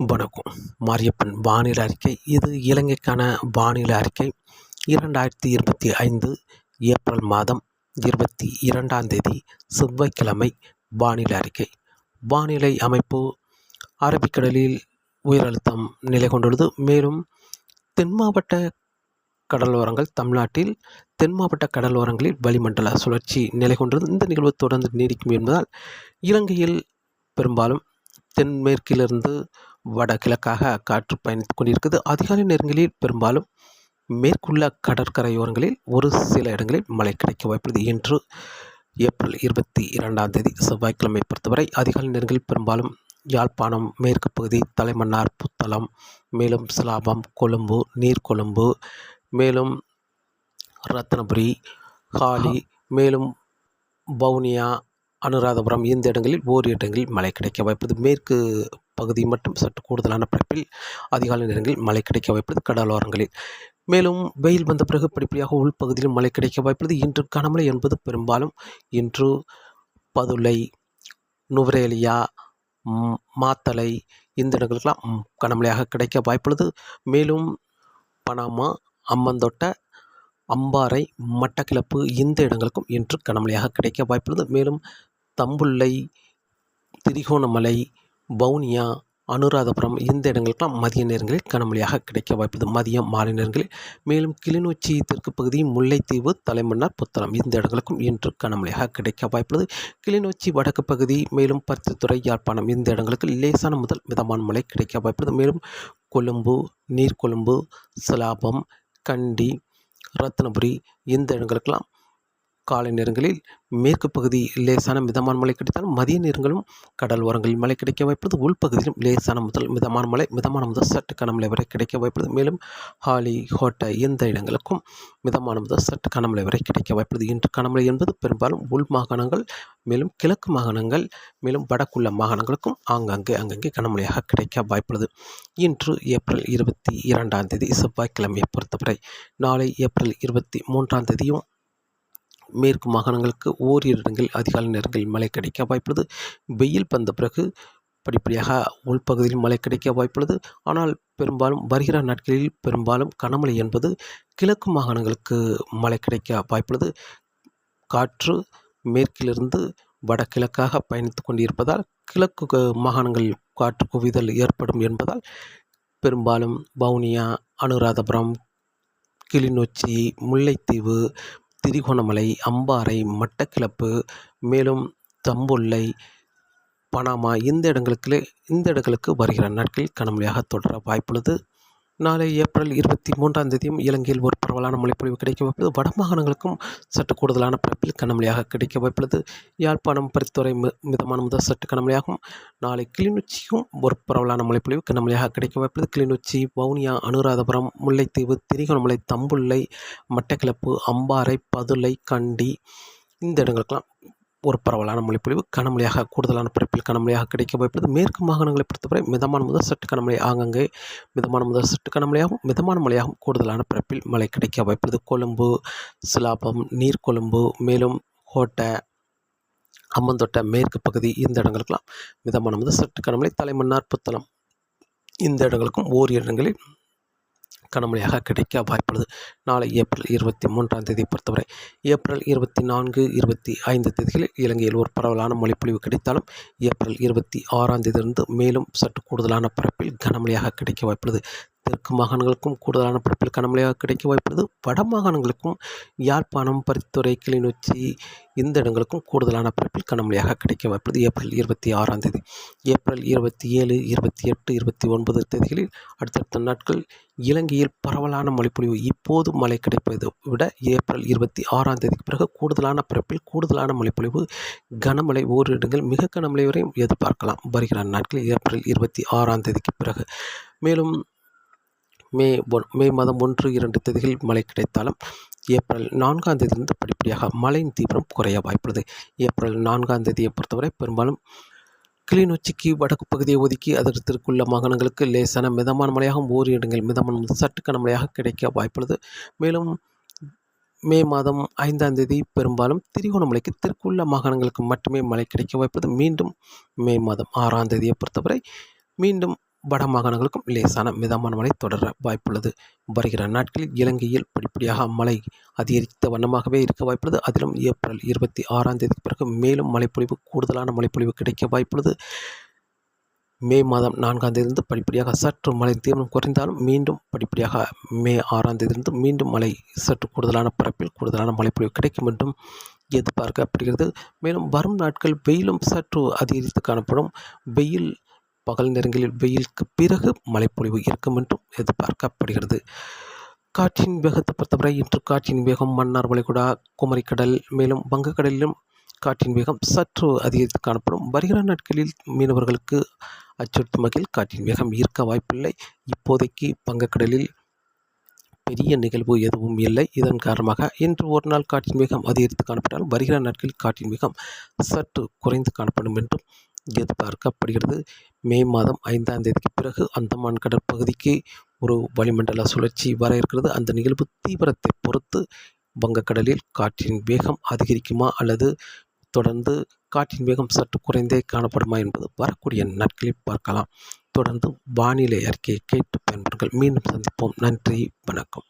வணக்கம். மாரியப்பன் வானிலை அறிக்கை. இது இலங்கைக்கான வானிலை அறிக்கை. இரண்டாயிரத்தி இருபத்தி ஐந்து ஏப்ரல் மாதம் இருபத்தி இரண்டாம் தேதி செவ்வாய்க்கிழமை வானிலை அறிக்கை. வானிலை அமைப்பு அரபிக்கடலில் உயரழுத்தம் நிலை கொண்டுள்ளது மேலும் தென் மாவட்ட கடலோரங்கள் தமிழ்நாட்டில் தென் மாவட்ட கடலோரங்களில் வளிமண்டல சுழற்சி நிலை கொண்டுள்ளது இந்த நிகழ்வு தொடர்ந்து நீடிக்கும் என்பதால் இலங்கையில் பெரும்பாலும் தென்மேற்கிலிருந்து வடகிழக்காக காற்று பயணித்துக் கொண்டிருக்கிறது. அதிகாலை நேரங்களில் பெரும்பாலும் மேற்குள்ள கடற்கரையோரங்களில் ஒரு சில இடங்களில் மழை கிடைக்க வாய்ப்புள்ளது. இன்று ஏப்ரல் இருபத்தி இரண்டாம் தேதி செவ்வாய்க்கிழமை பொறுத்தவரை அதிகாலை நேரங்களில் பெரும்பாலும் யாழ்ப்பாணம் மேற்கு பகுதி தலைமன்னார் புத்தளம் மேலும் சிலாபம் கொழும்பு நீர்கொழும்பு மேலும் ரத்னபுரி ஹாலி மேலும் வவுனியா அனுராதபுரம் இந்த இடங்களில் ஓரிரு இடங்களில் மழை கிடைக்க வாய்ப்புள்ளது. மேற்கு பகுதி மட்டும் சற்று கூடுதலான பரப்பில் அதிகாலை நேரங்களில் மழை கிடைக்க வாய்ப்புள்ளது. கடலோரங்களில். மேலும் வெயில் வந்த பிறகு படிப்படியாக உள்பகுதியிலும் மழை கிடைக்க வாய்ப்புள்ளது. இன்று கனமழை என்பது பெரும்பாலும் இன்று பதுளை நுவரேலியா மாத்தலை மாத்தளை இந்த இடங்களுக்கெல்லாம் கனமழையாக கிடைக்க வாய்ப்புள்ளது. மேலும் பனாமா அம்மந்தோட்ட அம்பாறை மட்டக்கிளப்பு இந்த இடங்களுக்கும் இன்று கனமழையாக கிடைக்க வாய்ப்புள்ளது. மேலும் தம்புள்ளை திரிகோணமலை வவுனியா அனுராதபுரம் இந்த இடங்களுக்கெல்லாம் மதிய நேரங்களில் கனமழையாக கிடைக்க வாய்ப்பது மதியம் மாலை நேரங்களில் மேலும் கிளிநொச்சி தெற்கு பகுதி முல்லைத்தீவு தலைமன்னார் புத்தளம் இந்த இடங்களுக்கும் இன்று கனமழையாக கிடைக்க வாய்ப்புள்ளது. கிளிநொச்சி வடக்கு பகுதி மேலும் பருத்தித்துறை யாழ்ப்பாணம் இந்த இடங்களுக்கு லேசான முதல் மிதமான மழை கிடைக்க வாய்ப்புள்ளது. மேலும் கொழும்பு நீர்கொழும்பு சிலாபம் கண்டி ரத்னபுரி இந்த இடங்களுக்கெல்லாம் காலை நேரங்களில் மேற்கு பகுதி லேசான மிதமான மழை கிடைத்தால் மதிய நேரங்களும் கடல் ஓரங்களில் மழை கிடைக்க வாய்ப்புள்ளது. உள்பகுதியிலும் லேசான முதல் மிதமான மழை மிதமான முதல் சற்று கனமழை வரை கிடைக்க வாய்ப்பது மேலும் ஹாலி ஹோட்டை இந்த இடங்களுக்கும் மிதமான முதல் சற்று கனமழை வரை கிடைக்க வாய்ப்பது இன்று கனமழை என்பது பெரும்பாலும் உள் மாகாணங்கள் மேலும் கிழக்கு மாகாணங்கள் மேலும் வடக்குள்ள மாகாணங்களுக்கும் ஆங்காங்கே அங்கங்கே கனமழையாக கிடைக்க வாய்ப்புள்ளது. இன்று ஏப்ரல் இருபத்தி இரண்டாம் தேதி செவ்வாய்க்கிழமையை பொறுத்தவரை நாளை ஏப்ரல் இருபத்தி மூன்றாம் தேதியும் மேற்கு மாகாணங்களுக்கு ஓரிரு இடங்களில் அதிகாலை நேரங்களில் மழை கிடைக்க வாய்ப்புள்ளது. வெயில் வந்த பிறகு படிப்படியாக உள்பகுதியில் மழை கிடைக்க வாய்ப்புள்ளது. ஆனால் பெரும்பாலும் வருகிற நாட்களில் பெரும்பாலும் கனமழை என்பது கிழக்கு மாகாணங்களுக்கு மழை கிடைக்க வாய்ப்புள்ளது. காற்று மேற்கிலிருந்து வடகிழக்காக பயணித்து கொண்டிருப்பதால் கிழக்கு மாகாணங்களில் காற்று குவிதல் ஏற்படும் என்பதால் பெரும்பாலும் வவுனியா அனுராதபுரம் கிளிநொச்சி முல்லைத்தீவு திரிகோணமலை அம்பாறை மட்டக்கிளப்பு மேலும் தம்புள்ளை பனாமா இந்த இடங்களுக்கு இந்த இடங்களுக்கு வருகிற நாட்களில் கனமழையாக தொடர வாய்ப்புள்ளது. நாளை ஏப்ரல் இருபத்தி மூன்றாம் தேதியும் இலங்கையில் ஒரு பரவலான மழைப்பொழிவு கிடைக்க வாய்ப்புள்ளது. வட மாகாணங்களுக்கும் சற்று கூடுதலான பரப்பில் கனமழையாக கிடைக்க வாய்ப்புள்ளது. யாழ்ப்பாணம் பரித்துறை மி மிதமான முதல் சற்று கனமழையாகும். நாளை கிளிநொச்சியும் ஒரு பரவலான மழைப்பொழிவு கனமழையாக கிடைக்க வாய்ப்புள்ளது. கிளிநொச்சி வவுனியா அனுராதபுரம் முல்லைத்தீவு திரிகோணமலை தம்புள்ளை மட்டக்கிளப்பு அம்பாறை பதுளை கண்டி இந்த இடங்களுக்கெல்லாம் ஒரு பரவலான மொழிப்பொழிவு கனமழையாக கூடுதலான பரப்பில் கனமழையாக கிடைக்க வாய்ப்பது மேற்கு மாகாணங்களை பொறுத்தவரை மிதமான முதல் சற்று கனமழை ஆங்கங்கே மிதமான முதல் சற்று கனமழையாகவும் மிதமான மழையாகவும் கூடுதலான பரப்பில் மழை கிடைக்க வாய்ப்பது கொழும்பு சிலாபம் நீர்கொழும்பு மேலும் கோட்டை அம்மந்தோட்டை மேற்கு பகுதி இந்த இடங்களுக்கெல்லாம் மிதமான முதல் சற்று கனமழை. தலைமன்னார் புத்தளம் இந்த இடங்களுக்கும் ஓரிரு இடங்களில் கனமழையாக கிடைக்க வாய்ப்புள்ளது. நாளை ஏப்ரல் இருபத்தி மூன்றாம் தேதி பொறுத்தவரை ஏப்ரல் இருபத்தி நான்கு இருபத்தி ஐந்து தேதிகளில் இலங்கையில் ஒரு பரவலான மழைப்பொழிவு கிடைத்தாலும் ஏப்ரல் இருபத்தி ஆறாம் தேதியிலிருந்து மேலும் சற்று கூடுதலான பரப்பில் கனமழையாக கிடைக்க வாய்ப்புள்ளது. தெற்கு மாகாணங்களுக்கும் கூடுதலான பரப்பில் கனமழையாக கிடைக்க வாய்ப்புள்ளது. வட மாகாணங்களுக்கும் யாழ்ப்பாணம் பரித்துறை கிளிநொச்சி இந்த இடங்களுக்கும் கூடுதலான பரப்பில் கனமழையாக கிடைக்க வாய்ப்புள்ளது. ஏப்ரல் இருபத்தி ஆறாம் தேதி ஏப்ரல் இருபத்தி ஏழு இருபத்தி எட்டு இருபத்தி ஒன்பது தேதிகளில் அடுத்தடுத்த நாட்கள் இலங்கையில் பரவலான மழைப்பொழிவு. இப்போது மழை கிடைப்பதை விட ஏப்ரல் இருபத்தி ஆறாம் தேதிக்கு பிறகு கூடுதலான பரப்பில் கூடுதலான மழைப்பொழிவு. கனமழை ஓரிரு இடங்கள் மிக கனமழை வரையும் எதிர்பார்க்கலாம். வருகிற நாட்களில் ஏப்ரல் இருபத்தி ஆறாம் தேதிக்கு பிறகு. மேலும் மே ஒன் மே மாதம் ஒன்று இரண்டு தேதிகளில் மழை கிடைத்தாலும் ஏப்ரல் நான்காம் தேதியிலிருந்து படிப்படியாக மழையின் தீவிரம் குறைய வாய்ப்புள்ளது. ஏப்ரல் நான்காம் தேதியை பொறுத்தவரை பெரும்பாலும் கிளிநொச்சிக்கு வடக்கு பகுதியை ஒதுக்கி அதற்குள்ள மாகாணங்களுக்கு லேசான மிதமான மழையாகவும் ஓர் இடங்கள் மிதமான சட்டுக்கான மழையாக கிடைக்க வாய்ப்புள்ளது. மேலும் மே மாதம் ஐந்தாம் தேதி பெரும்பாலும் திரிகோணமலைக்கு தெற்குள்ள மாகாணங்களுக்கு மட்டுமே மழை கிடைக்க வாய்ப்பது மீண்டும் மே மாதம் ஆறாம் தேதியை பொறுத்தவரை மீண்டும் வட மாகாணங்களுக்கும் லேசான மிதமான மழை தொடர வாய்ப்புள்ளது. வருகிற நாட்களில் இலங்கையில் படிப்படியாக மழை அதிகரித்த வண்ணமாகவே இருக்க வாய்ப்புள்ளது. அதிலும் ஏப்ரல் இருபத்தி ஆறாம் தேதிக்கு பிறகு மேலும் மழைப்பொழிவு கூடுதலான மழைப்பொழிவு கிடைக்க வாய்ப்புள்ளது. மே மாதம் நான்காம் தேதியிலிருந்து படிப்படியாக சற்று மழை தீவிரம் குறைந்தாலும் மீண்டும் படிப்படியாக மே ஆறாம் தேதியிலிருந்து மீண்டும் மழை சற்று கூடுதலான பரப்பில் கூடுதலான மழைப்பொழிவு கிடைக்கும் என்றும் எதிர்பார்க்கப்படுகிறது. மேலும் வரும் நாட்கள் வெயிலும் சற்று அதிகரித்து காணப்படும். வெயில் பகல் நேரங்களில் வெயிலுக்கு பிறகு மழைப்பொழிவு இருக்கும் என்றும் எதிர்பார்க்கப்படுகிறது. காற்றின் வேகத்தை பொறுத்தவரை இன்று காற்றின் வேகம் மன்னார் வளைகுடா குமரிக்கடல் மேலும் வங்கக்கடலிலும் காற்றின் வேகம் சற்று அதிகரித்து காணப்படும். வருகிற நாட்களில் மீனவர்களுக்கு அச்சுறுத்தும் வகையில் காற்றின் வேகம் ஈர்க்க வாய்ப்பில்லை. இப்போதைக்கு வங்கக்கடலில் பெரிய நிகழ்வு எதுவும் இல்லை. இதன் காரணமாக இன்று ஒரு நாள் காற்றின் வேகம் அதிகரித்து காணப்பட்டால் வருகிற நாட்களில் காற்றின் வேகம் சற்று குறைந்து காணப்படும் என்றும் எதிர்பார்க்கப்படுகிறது மே மாதம் ஐந்தாம் தேதிக்கு பிறகு அந்தமான் கடற்பகுதிக்கு ஒரு வளிமண்டல சுழற்சி வர இருக்கிறது. அந்த நிகழ்வு தீவிரத்தை பொறுத்து வங்கக்கடலில் காற்றின் வேகம் அதிகரிக்குமா அல்லது தொடர்ந்து காற்றின் வேகம் சற்று குறைந்தே காணப்படுமா என்பது வரக்கூடிய நாட்களில் பார்க்கலாம். தொடர்ந்து வானிலை அறிக்கையை கேட்டு பயன்பெறுங்கள் மீண்டும் சந்திப்போம். நன்றி. வணக்கம்.